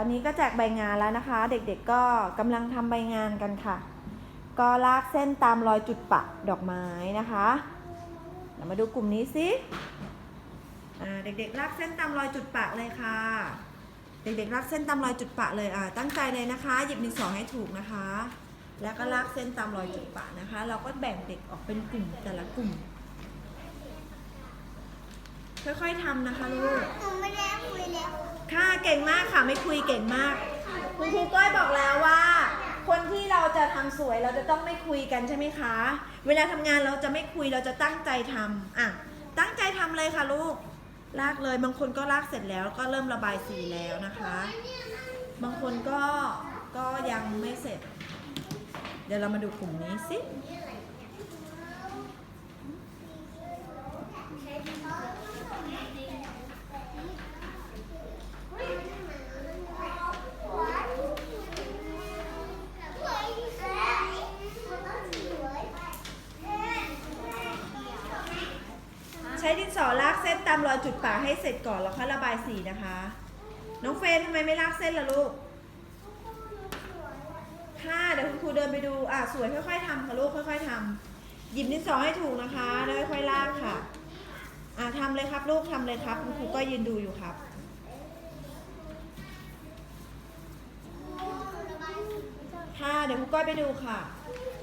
ตอนนี้ก็แจกใบงานแล้วนะคะ เด็กๆก็กำลังทำใบงานกันค่ะ ก็ลากเส้นตามรอยจุดปักดอกไม้นะคะเรามาดูกลุ่มนี้สิเด็กๆลากเส้นตามรอยจุดปักเลยค่ะ เด็กๆลากเส้นตามรอยจุดปักเลยอ่าตั้งใจเลยนะคะ หยิบดินสอให้ถูกนะคะ แล้วก็ลากเส้นตามรอยจุดปักนะคะ เราก็แบ่งเด็กออกเป็นกลุ่มแต่ละกลุ่ม ค่อยๆทำนะคะลูกหนูไม่ได้คุยแล้วค่ะเก่งมากค่ะไม่คุยเก่งมาก คุณครูก้อยบอกแล้วว่า คนที่เราจะทำสวยเราจะต้องไม่คุยกันใช่ไหมคะ เวลาทำงานเราจะไม่คุยเราจะตั้งใจทำอะตั้งใจทำเลยค่ะลูกลากเลยบางคนก็ลากเสร็จแล้วก็เริ่มระบายสีแล้วนะคะ บางคนก็ก็ยังไม่เสร็จ เดี๋ยวเรามาดูกลุ่มนี้สิ สอลากเส้นตามรอยจุดปากให้เสร็จก่อนแล้วค่อยระบายสีนะคะ น้องเฟรนทำไมไม่ลากเส้นล่ะลูกค่ะเดี๋ยวคุณครูเดินไปดูอะสวยค่อยๆทำค่ะลูกค่อย ๆทำหยิบดินสอให้ถูกนะคะแล้วค่อยๆลากค่ะอะทำเลยครับลูกทำเลยครับ คุณครูก็ยืนดูอยู่ครับค่ะเดี๋ยวครูก้อยไปดูค่ะ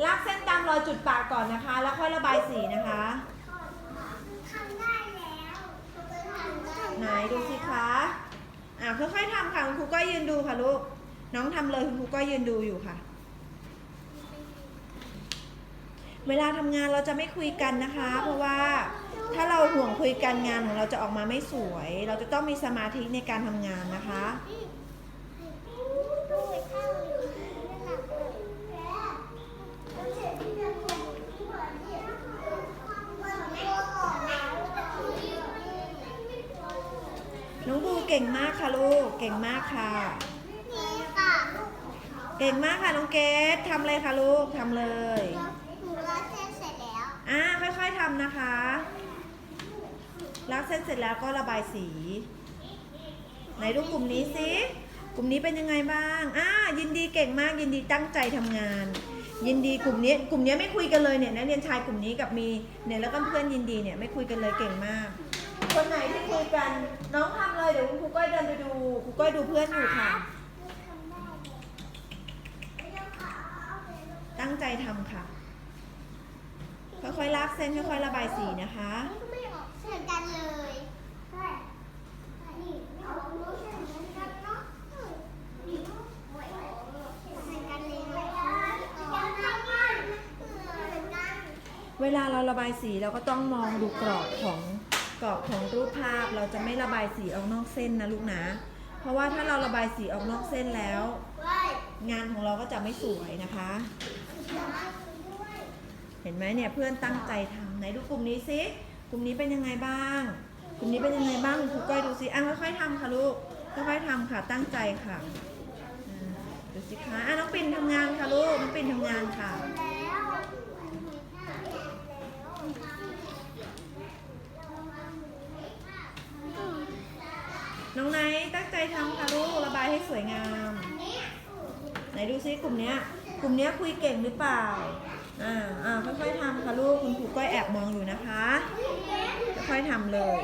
ลากเส้นตามรอยจุดปากก่อนนะคะ แล้วค่อยระบายสีนะคะ ทำได้แล้วทำไดูสิคะอ่าค่อยๆทำค่ะคุณครูก็ยืนดูค่ะลูก น้องทำเลยคุณครูก็ยืนดูอยู่ค่ะ เวลาทำงานเราจะไม่คุยกันนะคะ เพราะว่าถ้าเราห่วงคุยกันงานของเราจะออกมาไม่สวย เราจะต้องมีสมาธิในการทำงานนะคะ ด้วยข้าวอยู่ไม่หลับเลย น้องบู เก่งมากค่ะลูก เก่งมากค่ะ นี่ค่ะเก่งมากค่ะน้องเกดทำเลยค่ะลูกทำเลย หนูรัดเส้นเสร็จแล้วอ่าค่อยๆทำนะคะลากเส้นเสร็จแล้วก็ระบายสี ไหนดูกลุ่มนี้สิกลุ่มนี้เป็นยังไงบ้างอ่ายินดีเก่งมากยินดีตั้งใจทำงาน ยินดีกลุ่มนี้ กลุ่มนี้ไม่คุยกันเลยเนี่ยนักเรียนชายกลุ่มนี้กับมีเนี่ยแล้วก็เพื่อนยินดีเนี่ยไม่คุยกันเลยเก่งมาก คนไหนที่คุยกัน น้องทำเลยเดี๋ยวคุณครูก้อยเดินไปดูครูก้อยดูเพื่อนอยู่ค่ะ ตั้งใจทำค่ะ ค่อยๆลากเส้นค่อยๆระบายสีนะคะ ไม่ออกเหมือนกันเลยใช่นี่ไม่ออกรู้สึกเหมือนกันเนาะนี่เหมือนกันเลยเหมือนกันเวลาเราระบายสีเราก็ต้องมองดูกรอบของ กอบของรูปภาพเราจะไม่ระบายสีออกนอกเส้นนะลูกนะ เพราะว่าถ้าเราระบายสีออกนอกเส้นแล้ว งานของเราก็จะไม่สวยนะคะ เห็นไหมเนี่ยเพื่อนตั้งใจทำไหนดูกลุ่มนี้สิกลุ่มนี้เป็นยังไงบ้าง กลุ่มนี้เป็นยังไงบ้างคุณครูก้อยดูสิอะค่อยๆทำค่ะลูกค่อยๆทำค่ะตั้งใจค่ะดูสิคะอะน้องปิ่นทำงานค่ะลูกน้องปิ่นทำงานค่ะ น้องไนท์ตั้งใจทำค่ะลูกระบายให้ สวยงาม ไหนดูซิกลุ่มเนี้ย กลุ่มเนี้ยคุยเก่งหรือเปล่า อ่าอ่าค่อยๆทำค่ะลูก คุณครูก็แอบมองอยู่นะคะ ค่อยๆทำเลย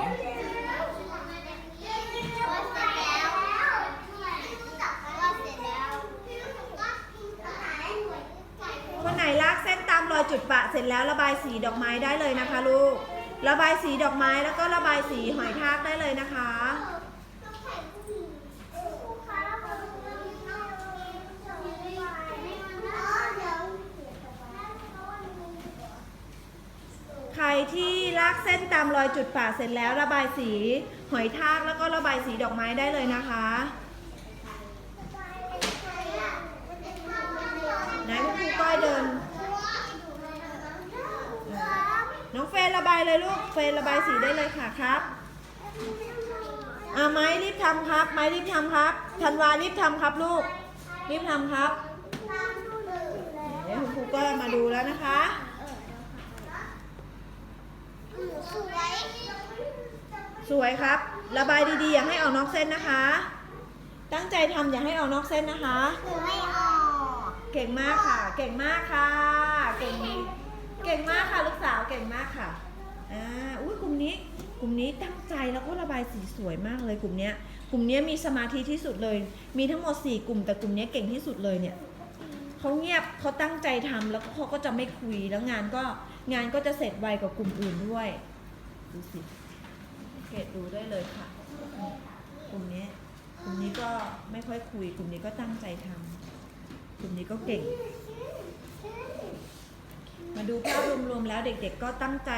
คนไหนลากเส้นตามรอยจุดปะเสร็จแล้วระบายสีดอกไม้ได้เลยนะคะลูก ระบายสีดอกไม้แล้วก็ระบายสีหอยทากได้เลยนะคะ ใคร ที่ลากเส้นตามรอยจุดปะเสร็จแล้วระบายสีหอยทากแล้วก็ระบายสีดอกไม้ได้เลยนะคะไหนคุณครูก้อยเดิน น้องเฟนระบายเลยลูก เฟนระบายสีได้เลยค่ะครับอ่าไม้รีบทำครับ ไม้รีบทำครับธันวารีบทำครับลูก รีบทำครับเดี๋ยวคุณครูก็มาดูแล้วนะคะ สวย สวยครับ ระบายดีๆ อย่าให้ออกนอกเส้นนะคะ ตั้งใจทำอย่าให้ออกนอกเส้นนะคะ หนูไม่ออก เก่งมากค่ะ เก่งมากค่ะ เก่ง เก่งมากค่ะลูกสาว เก่งมากค่ะ อ่า อุ้ยกลุ่มนี้ กลุ่มนี้ตั้งใจแล้วก็ระบายสีสวยมากเลยกลุ่มเนี้ย กลุ่มเนี้ยมีสมาธิที่สุดเลย มีทั้งหมด 4 กลุ่ม แต่กลุ่มเนี้ยเก่งที่สุดเลยเนี่ยเขาเงียบเขาตั้งใจทำแล้วเขาก็จะไม่คุยแล้วงานก็งานก็จะเสร็จไวกว่ากลุ่มอื่นด้วย ดูสิ เกตดูได้เลยค่ะ กลุ่มนี้กลุ่มนี้ก็ไม่ค่อยคุย กลุ่มนี้ก็ตั้งใจทำกลุ่มนี้ก็เก่ง มาดูภาพรวมๆแล้วเด็กๆก็ตั้งใจ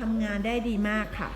ทำงานได้ดีมากค่ะ